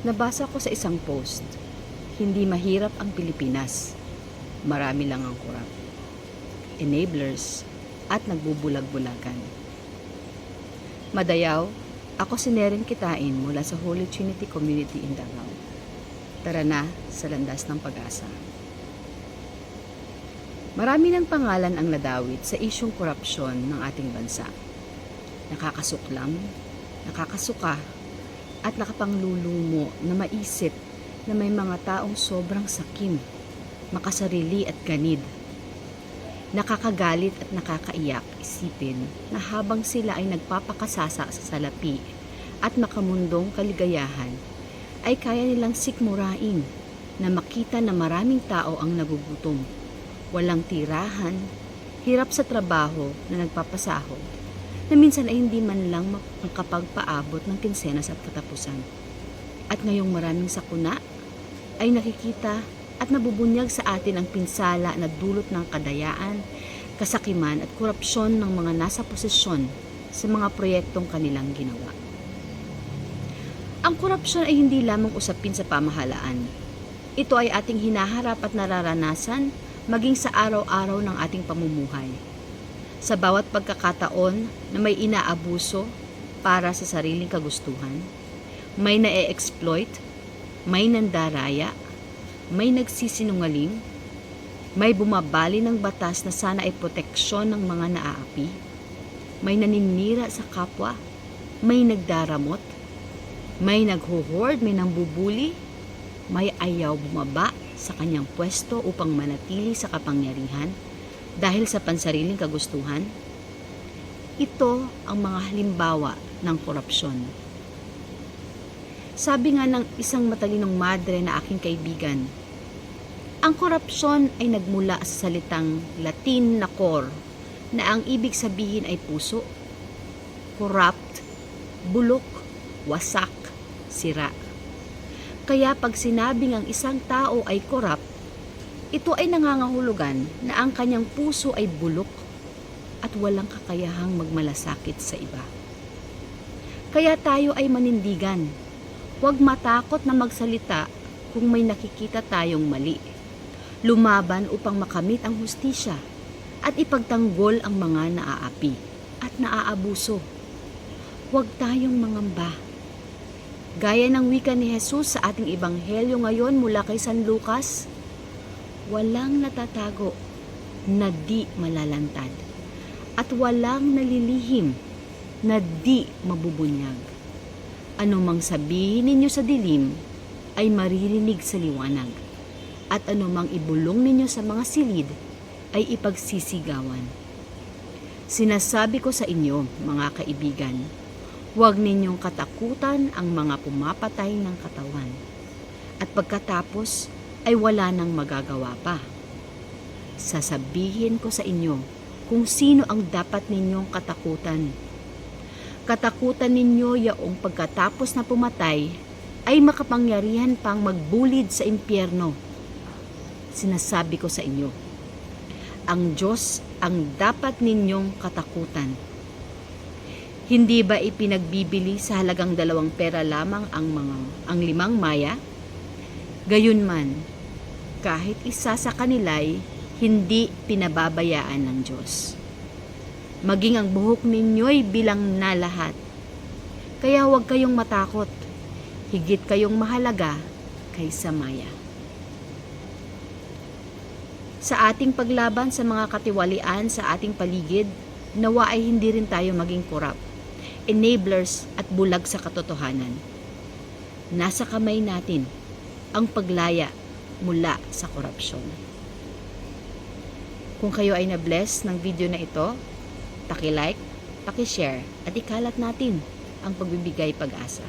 Nabasa ko sa isang post, hindi mahirap ang Pilipinas. Marami lang ang kurap. Enablers at nagbubulag-bulagan. Madayaw, ako si Neren Kitain mula sa Holy Trinity Community in Davao. Tara na sa landas ng pag-asa. Marami ng pangalan ang nadawit sa isyong korupsyon ng ating bansa. Nakakasuklam, nakakasuka, at nakapanglulumo na maisip na may mga taong sobrang sakim, makasarili at ganid. Nakakagalit at nakakaiyak isipin na habang sila ay nagpapakasasa sa salapi at makamundong kaligayahan, ay kaya nilang sikmurain na makita na maraming tao ang nagugutom, walang tirahan, hirap sa trabaho na nagpapasahod, na minsan ay hindi man lang makapagpaabot ng kinsenas at katapusan. At ngayong maraming sakuna ay nakikita at nabubunyag sa atin ang pinsala na dulot ng kadayaan, kasakiman at korupsyon ng mga nasa posisyon sa mga proyektong kanilang ginawa. Ang korupsyon ay hindi lamang usapin sa pamahalaan. Ito ay ating hinaharap at nararanasan maging sa araw-araw ng ating pamumuhay. Sa bawat pagkakataon na may inaabuso para sa sariling kagustuhan, may na-exploit, may nandaraya, may nagsisinungaling, may bumabali ng batas na sana ay proteksyon ng mga naaapi, may naninira sa kapwa, may nagdaramot, may naghuhord, may nambubuli, may ayaw bumaba sa kanyang pwesto upang manatili sa kapangyarihan dahil sa pansariling kagustuhan. Ito ang mga halimbawa ng korupsyon. Sabi nga ng isang matalinong madre na aking kaibigan, ang korupsyon ay nagmula sa salitang Latin na cor na ang ibig sabihin ay puso, corrupt, bulok, wasak, sira. Kaya pag sinabing ang isang tao ay corrupt, ito ay nangangahulugan na ang kanyang puso ay bulok at walang kakayahang magmalasakit sa iba. Kaya tayo ay manindigan. Huwag matakot na magsalita kung may nakikita tayong mali. Lumaban upang makamit ang hustisya at ipagtanggol ang mga naaapi at naaabuso. Huwag tayong mangamba. Gaya ng wika ni Jesus sa ating ebanghelyo ngayon mula kay San Lucas, walang natatago na di malalantad at walang nalilihim na di mabubunyag. Ano mang sabihin ninyo sa dilim ay maririnig sa liwanag at ano mang ibulong ninyo sa mga silid ay ipagsisigawan. Sinasabi ko sa inyo, mga kaibigan, huwag ninyong katakutan ang mga pumapatay ng katawan. At pagkatapos ay wala nang magagawa pa. Sasabihin ko sa inyo kung sino ang dapat ninyong katakutan. Katakutan ninyo yaong pagkatapos na pumatay ay makapangyarihan pang magbulid sa impyerno. Sinasabi ko sa inyo, ang Diyos ang dapat ninyong katakutan. Hindi ba ipinagbibili sa halagang dalawang pera lamang ang mga ang limang maya? Gayunman, kahit isa sa kanila'y hindi pinababayaan ng Diyos. Maging ang buhok ninyo'y bilang na lahat. Kaya huwag kayong matakot. Higit kayong mahalaga kaysa maya. Sa ating paglaban sa mga katiwalian sa ating paligid, nawa ay hindi rin tayo maging korap, enablers at bulag sa katotohanan. Nasa kamay natin ang paglaya mula sa korupsyon. Kung kayo ay na-bless ng video na ito, paki-like, paki-share at ikalat natin ang pagbibigay pag-asa.